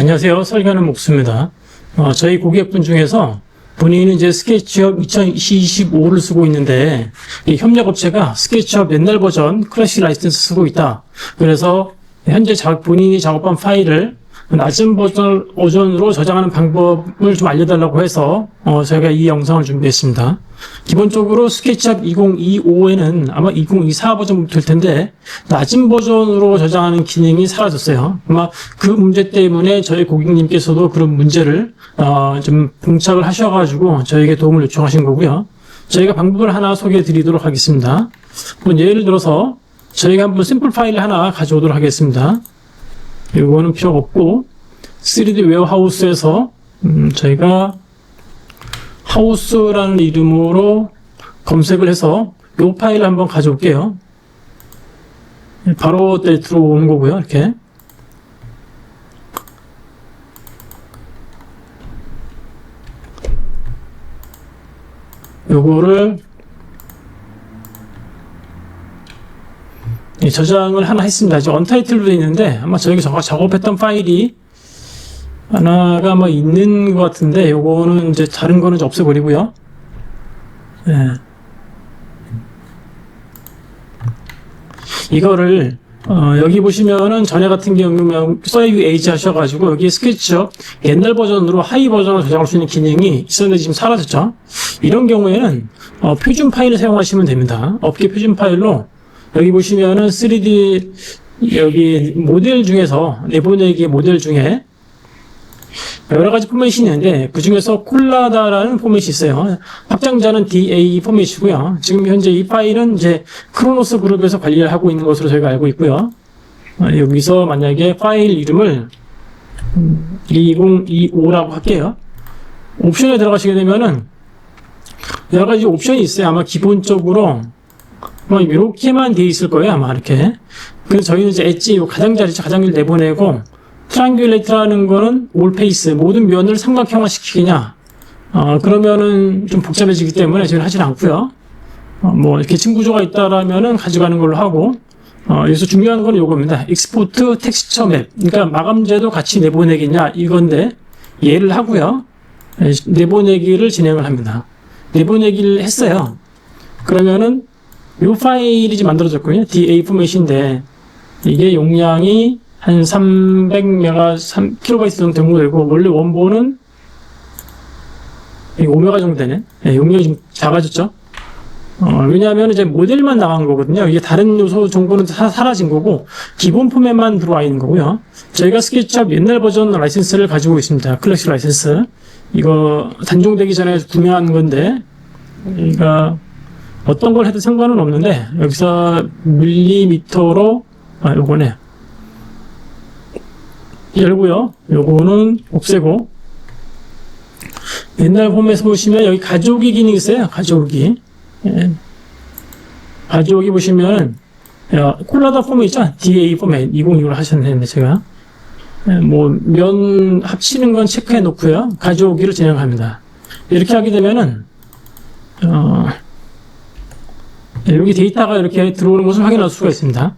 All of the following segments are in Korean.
안녕하세요. 설계하는 목수입니다. 어, 저희 고객분 중에서 본인은 이제 스케치업 2025를 쓰고 있는데 이 협력업체가 스케치업 옛날 버전 클래식 라이센스 쓰고 있다. 그래서 현재 자- 본인이 작업한 파일을 낮은 버전, 버전으로 저장하는 방법을 좀 알려달라고 해서 어, 저희가 이 영상을 준비했습니다. 기본적으로 스케치업 2025에는 아마 2024 버전부터 될 텐데 낮은 버전으로 저장하는 기능이 사라졌어요. 아마 그 문제 때문에 저희 고객님께서도 그런 문제를 어, 좀 봉착을 하셔가지고 저에게 도움을 요청하신 거고요. 저희가 방법을 하나 소개해 드리도록 하겠습니다. 예를 들어서 저희가 한번 샘플 파일을 하나 가져오도록 하겠습니다. 이거는 필요가 없고 3D 웨어하우스에서 음, 저희가 하우스라는 이름으로 검색을 해서 이 파일을 한번 가져올게요. 바로 때 들어오는 거고요. 이렇게 요거를 예, 저장을 하나 했습니다. 언타이틀로 되어 있는데 아마 저희가 저- 작업했던 파일이 하나가 뭐 있는 것 같은데 요거는 이제 다른 거는 없애버리고요. 예. 이거를 어, 여기 보시면은 전에 같은 경우면 서이브 에이지 하셔가지고 여기 스케치업 옛날 버전으로 하이 버전으로 저장할 수 있는 기능이 있었는데 지금 사라졌죠. 이런 경우에는 어, 표준 파일을 사용하시면 됩니다. 업계 표준 파일로 여기 보시면은 3D 여기 모델 중에서 내보내기 모델 중에 여러 가지 포맷이 있는데 그 중에서 콜라다라는 포맷이 있어요. 확장자는 DA 포맷이고요. 지금 현재 이 파일은 이제 크로노스 그룹에서 관리를 하고 있는 것으로 저희가 알고 있고요. 어, 여기서 만약에 파일 이름을 2025라고 할게요. 옵션에 들어가시게 되면은 여러 가지 옵션이 있어요. 아마 기본적으로 뭐 이렇게만 돼 있을 거예요. 아마 이렇게. 그래서 저희는 이제 엣지. 가장자리 내보내고 트라이앵귤레이트라는 거는 올 페이스 모든 면을 삼각형화 시키냐. 어, 그러면은 좀 복잡해지기 때문에 저희는 하진 않고요. 어, 뭐 계층 구조가 있다라면은 가져가는 걸로 하고 어, 여기서 중요한 건 요겁니다. 익스포트 텍스처 맵 그러니까 마감재도 같이 내보내겠냐 이건데 예를 하고요. 예, 내보내기를 진행을 합니다. 내보내기를 했어요. 그러면은 요 파일이 지금 만들어졌거든요. DA 포맷인데 이게 용량이 한 300메가 3kB 정도 되고 원래 원본은 5메가 정도 되네. 네, 용량이 좀 작아졌죠. 어, 왜냐하면 이제 모델만 나간 거거든요. 이게 다른 요소 정보는 다 사라진 거고 기본 포맷만 들어와 있는 거고요. 저희가 스케치업 옛날 버전 라이센스를 가지고 있습니다. 클래식 라이센스. 이거 단종되기 전에 구매한 건데 이가 어떤 걸 해도 상관은 없는데 여기서 밀리미터로 아 요거네. 열고요. 요거는 없애고 옛날 홈에서 보시면 여기 가져오기 기능 이 있어요. 가져오기. 예. 가져오기 보시면 야, 콜라다 포맷 있죠? DA 포맷 2025를 하셨는데 제가 예, 뭐면 합치는 건 체크해 놓고요. 가져오기를 진행합니다. 이렇게 하게 되면은 어, 예, 여기 데이터가 이렇게 들어오는 것을 확인할 수가 있습니다.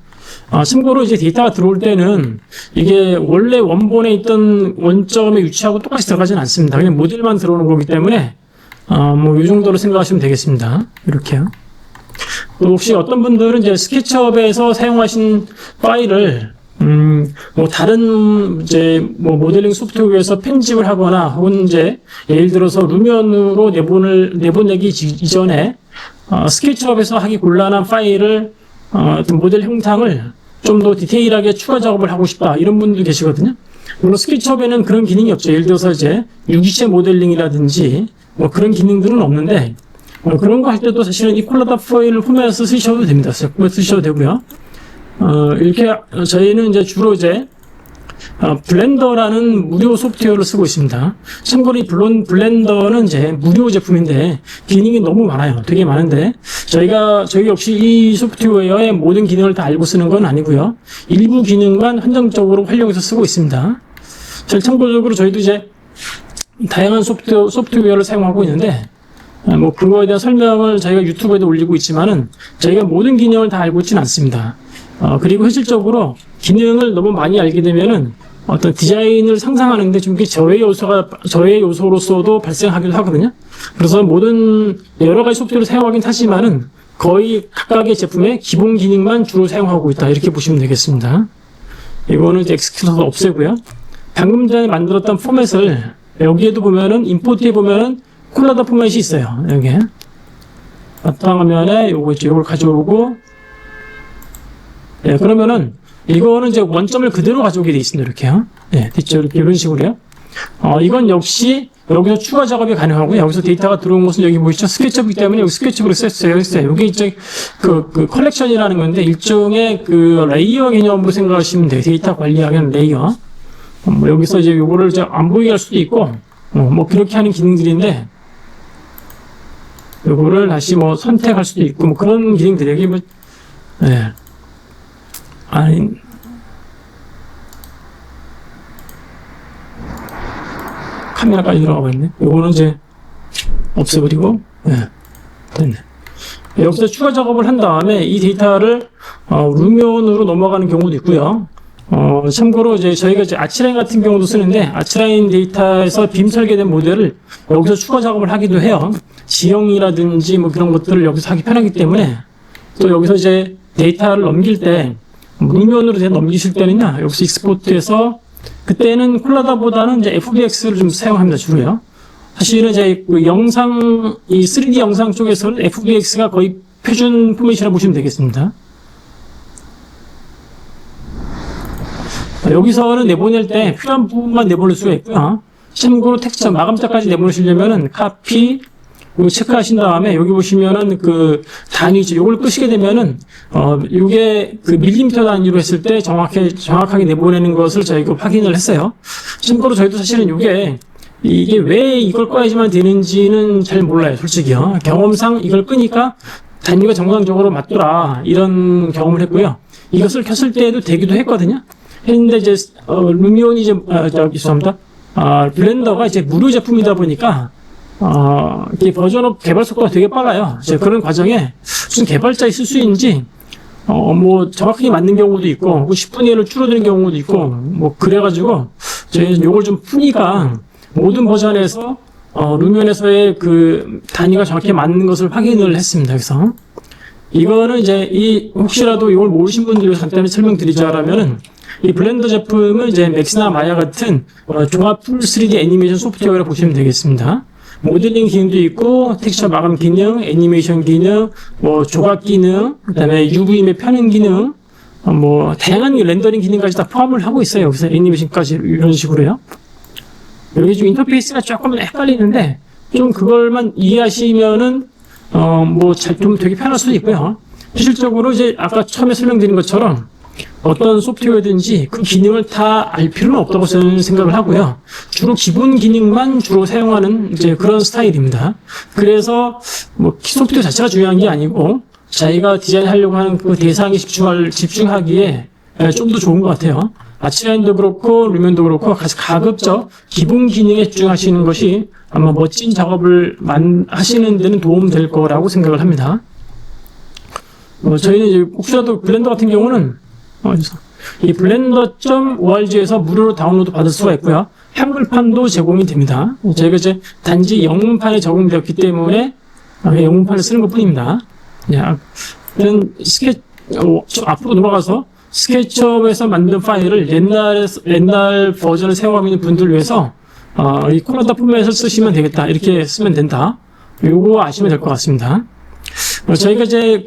아, 참고로 이제 데이터가 들어올 때는 이게 원래 원본에 있던 원점에 위치하고 똑같이 들어가지는 않습니다. 그냥 모델만 들어오는 거기 때문에 어, 뭐이 정도로 생각하시면 되겠습니다. 이렇게요. 또 혹시 어떤 분들은 이제 스케치업에서 사용하신 파일을 음, 뭐 다른 이제 뭐 모델링 소프트웨어에서 편집을 하거나 혹은 이제 예를 들어서 루면으로 내보낼 내보내기 지- 이전에 어, 스케치업에서 하기 곤란한 파일을 어, 모델 형상을 좀 더 디테일하게 추가 작업을 하고 싶다 이런 분들 계시거든요. 물론 스케치업에는 그런 기능이 없죠. 예를 들어서 이제 유기체 모델링이라든지 뭐 그런 기능들은 없는데 어, 그런 거 할 때도 사실은 이 콜라다 파일을 포맷해서 쓰셔도 됩니다. 쓰셔도 되고요. 어, 이렇게 어, 저희는 이제 주로 이제 어, 블렌더라는 무료 소프트웨어를 쓰고 있습니다. 참고로 이 블론, 블렌더는 이제 무료 제품인데 기능이 너무 많아요. 되게 많은데 저희가 저희 역시 이 소프트웨어의 모든 기능을 다 알고 쓰는 건 아니고요. 일부 기능만 한정적으로 활용해서 쓰고 있습니다. 저 참고적으로 저희도 이제 다양한 소프트웨어, 소프트웨어를 사용하고 있는데 어, 뭐 그거에 대한 설명을 저희가 유튜브에도 올리고 있지만은 저희가 모든 기능을 다 알고 있지는 않습니다. 어, 그리고 현실적으로 기능을 너무 많이 알게 되면은 어떤 디자인을 상상하는데 좀 저해 요소가 저해 요소로서도 발생하기도 하거든요. 그래서 모든 여러 가지 소프트웨어를 사용하긴 하지만은 거의 각각의 제품의 기본 기능만 주로 사용하고 있다 이렇게 보시면 되겠습니다. 이거는 이제 엑스큐터를 없애고요. 방금 전에 만들었던 포맷을 여기에도 보면은 임포트에 보면은 콜라다 포맷이 있어요. 여기 바탕화면에 요거 있죠. 요걸 가져오고 예, 그러면은 이거는 이제 원점을 그대로 가져오게 돼 있습니다. 이렇게요. 예, 됐죠. 이런 식으로요. 어, 이건 역시 여기서 추가 작업이 가능하고요. 여기서 데이터가 들어온 것은 여기 보이죠? 스케치북이기 때문에 여기 스케치북으로 썼어요. 했어요. 이제 그, 그 컬렉션이라는 건데 일종의 그 레이어 개념으로 생각하시면 돼요. 데이터 관리하는 레이어. 어, 뭐 여기서 이제 요거를 이제 안 보이게 할 수도 있고, 어, 뭐 그렇게 하는 기능들인데, 요거를 다시 뭐 선택할 수도 있고, 뭐 그런 기능들이 여기 뭐, 예. 아니, 카메라까지 들어가고 있네. 요거는 이제 없애버리고, 예. 됐네. 여기서 추가 작업을 한 다음에 이 데이터를 어, 루면으로 넘어가는 경우도 있고요. 어, 참고로 이제 저희가 이제 아치라인 같은 경우도 쓰는데 아치라인 데이터에서 빔 설계된 모델을 여기서 추가 작업을 하기도 해요. 지형이라든지 뭐 그런 것들을 여기서 하기 편하기 때문에 또 여기서 이제 데이터를 넘길 때 루면으로 돼 넘기실 때는요. 여기서 익스포트에서 그때는 콜라다보다는 이제 FBX를 좀 사용합니다. 주로요. 사실은 이제 그 영상 이 3D 영상 쪽에서는 FBX가 거의 표준 포맷이라고 보시면 되겠습니다. 여기서는 내보낼 때 필요한 부분만 내보낼 수가 있고요. 참고로 텍스처 마감자까지 내보내시려면은 카피 이거 체크하신 다음에 여기 보시면은 그 단위죠. 요걸 끄시게 되면은 어 요게 그 밀리미터 단위로 했을 때 정확하게 정확하게 내보내는 것을 저희가 확인을 했어요. 참고로 저희도 사실은 요게 이게 왜 이걸 꺼야지만 되는지는 잘 몰라요, 솔직히요. 경험상 이걸 끄니까 단위가 정상적으로 맞더라 이런 경험을 했고요. 이것을 켰을 때도 되기도 했거든요. 했는데 이제 어, 루미온이 이제 아, 죄송합니다. 아, 블렌더가 이제 무료 제품이다 보니까 어, 버전업 개발 속도가 되게 빨라요. 이제 그런 과정에 무슨 개발자의 실수인지 어, 뭐 정확하게 맞는 경우도 있고 뭐 10분의 1을 줄어드는 경우도 있고 뭐 그래가지고 저희는 요걸 좀 푸니까 모든 버전에서 어, 루면에서의 그 단위가 정확히 맞는 것을 확인을 했습니다. 그래서 이거는 이제 이 혹시라도 이걸 모르신 분들 위해서 간단히 설명드리자라면은 이 블렌더 제품은 이제 맥스나 마야 같은 어, 종합 풀 3D 애니메이션 소프트웨어라 보시면 되겠습니다. 모델링 기능도 있고 텍스처 마감 기능, 애니메이션 기능, 뭐 조각 기능, 그다음에 UV임의 편행 기능, 어, 뭐 다양한 렌더링 기능까지 다 포함을 하고 있어요. 여기서 애니메이션까지 이런 식으로요. 여기 좀 인터페이스가 조금 헷갈리는데 좀 그걸만 이해하시면은 어뭐좀 되게 편할 수도 있고요. 실질적으로 이제 아까 처음에 설명드린 것처럼 어떤 소프트웨어든지 그 기능을 다 알 필요는 없다고 저는 생각을 하고요. 주로 기본 기능만 주로 사용하는 이제 그런 스타일입니다. 그래서 뭐 소프트웨어 자체가 중요한 게 아니고 자기가 디자인하려고 하는 그 대상에 집중할 집중하기에 좀 더 좋은 것 같아요. 아치라인도 그렇고 루면도 그렇고 가급적 기본 기능에 집중하시는 것이 아마 멋진 작업을 만, 하시는 데는 도움 될 거라고 생각을 합니다. 어, 저희는 이제 혹시라도 블렌더 같은 경우는 어, 이 블렌더.org에서 무료로 다운로드 받을 수가 있고요. 한글판도 제공이 됩니다. 저희가 이제 단지 영문판에 적용되었기 때문에 아, 영문판을 쓰는 것 뿐입니다. 야, 는 스케, 어, 좀 앞으로 넘어가서 스케치업에서 만든 파일을 옛날에, 옛날 버전을 사용하고 있는 분들 위해서 어, 이 코로나 포맷을 쓰시면 되겠다. 이렇게 쓰면 된다. 요거 아시면 될 것 같습니다. 어, 저희가 이제 그